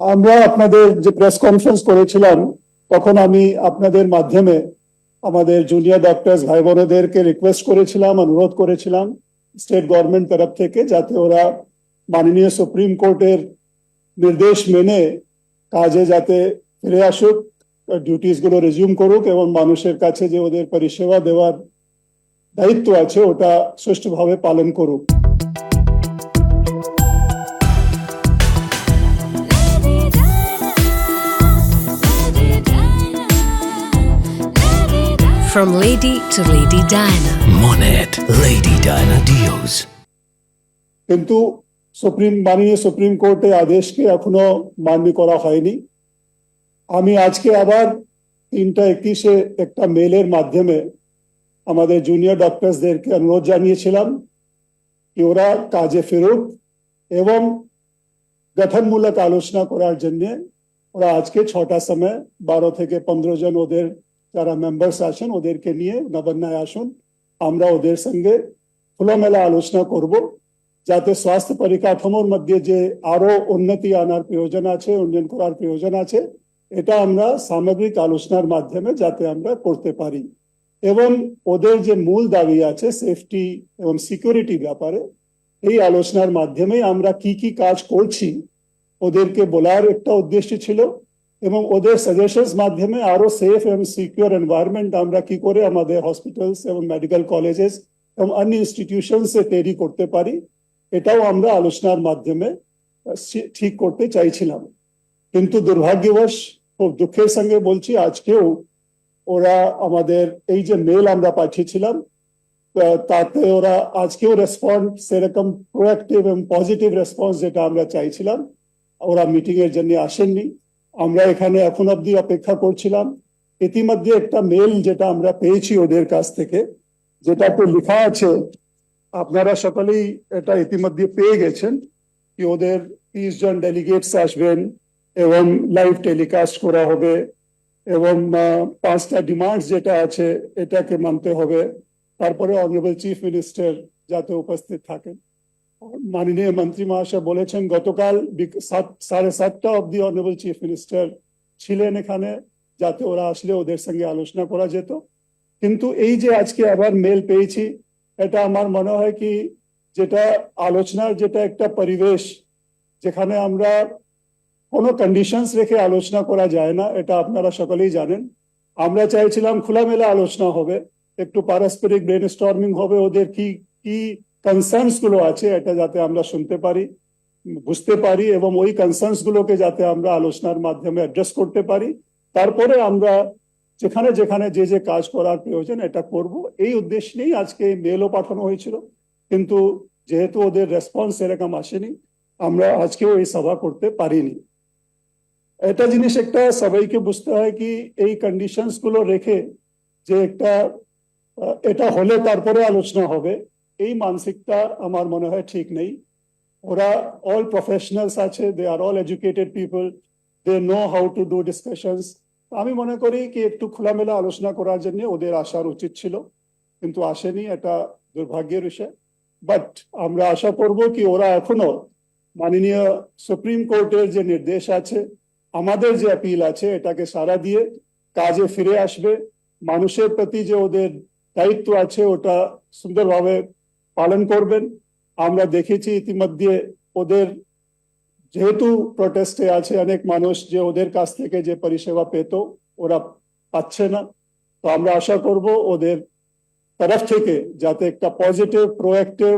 আমরা আপনাদের যে প্রেস কনফারেন্স করেছিলাম, তখন আমি আপনাদের মাধ্যমে আমাদের জুনিয়র ডক্টরস ভাই বোনেদেরকে রিকোয়েস্ট করেছিলাম, অনুরোধ করেছিলাম স্টেট গভর্নমেন্ট তরফ থেকে যাতে ওরা মাননীয় সুপ্রিম কোর্টের নির্দেশ মেনে কাজে যাতে ফিরে আসুক ডিউটিসগুলো রেজিউম করুক এবং মানুষের কাছে যে ওদের পরিষেবা দেওয়ার দায়িত্ব আছে, ওটা সুষ্ঠুভাবে পালন করুক। From Lady to Lady Diana. Monet Lady Diana Deals. কিন্তু সুপ্রিম মাননীয় সুপ্রিম কোর্টে আদেশকে এখনও মান্য করা হয়নি আমি আজকে আবার তিনটা একত্রিশে একটা মেলের মাধ্যমে আমাদের জুনিয়র ডক্টরসদেরকে অনুরোধ জানিয়েছিলাম কি ওরা কাজে ফেরুক এবং গঠনমূলক আলোচনা করার জন্য ওরা আজকে ছটা সময় বারো থেকে পনেরো জন ওদের যারা মেম্বার্স আছেন, ওদেরকে নিয়ে নবান্নায় আসুন। আমরা ওদের সঙ্গে খোলামেলা আলোচনা করব, যাতে স্বাস্থ্য পরিকাঠামোর মধ্যে যে আরও উন্নতি আনার প্রয়োজন আছে, উন্নয়ন করার প্রয়োজন আছে, এটা আমরা সামগ্রিক আলোচনার মাধ্যমে যাতে আমরা করতে পারি। এবং ওদের যে মূল দাবি আছে সেফটি এবং সিকিউরিটি ব্যাপারে, এই আলোচনার মাধ্যমে আমরা কি কি কাজ করছি, ওদেরকে বলার একটা উদ্দেশ্য ছিল। এবং ওদের সাজেশনস মাধ্যমে আরও সেফ এবং সিকিউর এনভায়রনমেন্ট আমরা কি করে আমাদের হসপিটালস এবং মেডিকেল কলেজেস এবং অন্য ইনস্টিটিউশনস তৈরি করতে পারি, এটাও আমরা আলোচনার মাধ্যমে ঠিক করতে চাইছিলাম। কিন্তু দুর্ভাগ্যবশ, খুব দুঃখের সঙ্গে বলছি, আজকেও ওরা আমাদের এই যে মেল আমরা পাঠিয়েছিলাম তাতে ওরা আজকেও রেসপন্স সেরকম প্রোয়াক্টিভ এবং পজিটিভ রেসপন্স যেটা আমরা চাইছিলাম, ওরা মিটিং এর জন্য আসেননি। আমরা এখানে এখন অব্দি অপেক্ষা করছিলাম। ইতিমধ্যে একটা মেল যেটা আমরা পেয়েছি ওদের কাছ থেকে যেটা যেটাতে লেখা আছে, আপনারা সকলেই এটা ইতিমধ্যে পেয়ে গেছেন কি ওদের তিরিশ জন ডেলিগেটস আসবেন এবং লাইভ টেলিকাস্ট করা হবে এবং পাঁচটা ডিমান্ডস যেটা আছে এটাকে মানতে হবে। তারপরে অনারেবল চিফ মিনিস্টার যাতে উপস্থিত থাকেন। মাননীয় মন্ত্রী মহাশয় বলেছেন, গতকাল সাড়ে সাতটা অব্দি অনারেবল চিফ মিনিস্টার ছিলেন এখানে, যাতে ওরা আসলে ওদের সঙ্গে আলোচনা করা যেত। কিন্তু এই যে আজকে আবার মেল পেয়েছি, এটা আমার মনে হয় কি, যেটা আলোচনার যেটা একটা পরিবেশ, যেখানে আমরা কোনো কন্ডিশনস রেখে আলোচনা করা যায় না, এটা আপনারা সকলেই জানেন। আমরা চাইছিলাম খোলামেলা আলোচনা হবে, একটু পারস্পরিক ব্রেন স্টর্মিং হবে, ওদের কি কি কনসার্নসগুলো আছে, এটা যাতে আমরা শুনতে পারি, বুঝতে পারি এবং ওই কনসার্নস গুলোকে যাতে আমরা আলোচনার মাধ্যমে অ্যাড্রেস করতে পারি। তারপরে আমরা যেখানে যেখানে যে যে কাজ করার প্রয়োজন এটা করব। এই উদ্দেশ্য নিয়েই আজকে মেলও পাঠানো হয়েছিল। কিন্তু যেহেতু ওদের রেসপন্স এরকম আসেনি, আমরা আজকেও এই সভা করতে পারিনি। এটা জিনিস একটা সবাইকে বুঝতে হয় কি, এই কন্ডিশনসগুলো রেখে যে একটা এটা হলে তারপরে আলোচনা হবে। এই মানসিকতা আমার মনে হয় ঠিক নেই। ওরা অল প্রফেশনালস আছে they are all educated people they know how to do discussions আমি মনে করি কি, একটু খোলামেলা আলোচনা করার জন্য ওদের আসার উচিত ছিল, কিন্তু আসেনি, এটা দুর্ভাগ্যের বিষয়। বাট আমরা আশা করব কি, ওরা এখনও মাননীয় সুপ্রিম কোর্টের যে নির্দেশ আছে, আমাদের যে অ্যাপিল আছে, এটাকে সারা দিয়ে কাজে ফিরে আসবে। মানুষের প্রতি যে ওদের দায়িত্ব আছে, ওটা সুন্দরভাবে পালন করবেন। আমরা দেখেছি ইতিমধ্যে ওদের যেহেতু প্রোটেস্টে আছে অনেক মানুষ যে ওদের কাছ থেকে যে পরিষেবা পেত, ওরা পাচ্ছে না। তো আমরা আশা করব ওদের তরফ থেকে যাতে একটা পজিটিভ প্রোয়াক্টিভ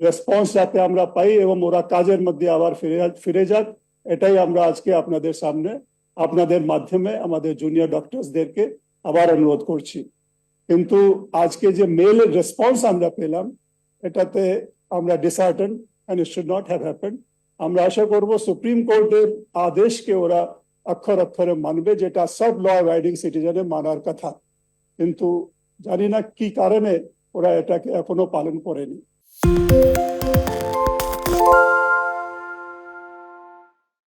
রেসপন্স যাতে আমরা পাই এবং ওরা কাজের মধ্যে আবার ফিরে ফিরে যাক, এটাই আমরা আজকে আপনাদের সামনে, আপনাদের মাধ্যমে আমাদের জুনিয়র ডক্টরসদেরকে আবার অনুরোধ করছি। কিন্তু আজকে যে মেলের রেসপন্স আমরা পেলাম এটাতে আমরা disheartened and it should not have happen আমরা আশা করব সুপ্রিম কোর্টের আদেশকে ওরা অক্ষর অক্ষরে মানবে, যেটা সব ল অ্যাবাইডিং সিটিজেনের মানার কথা। কিন্তু জানি না কি কারণে ওরা এটাকে এখনও পালন করেনি।